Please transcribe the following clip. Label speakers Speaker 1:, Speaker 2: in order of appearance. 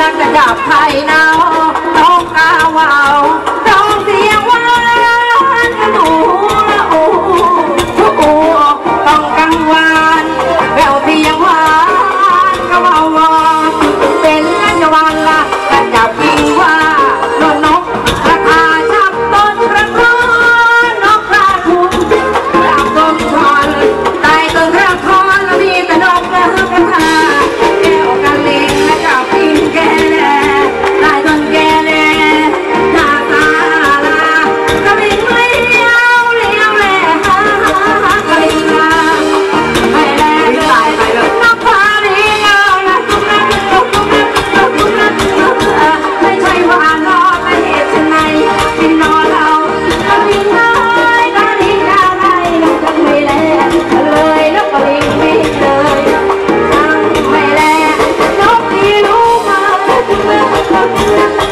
Speaker 1: นักจะกลับไทยนาวน้องกาวาว Thank you.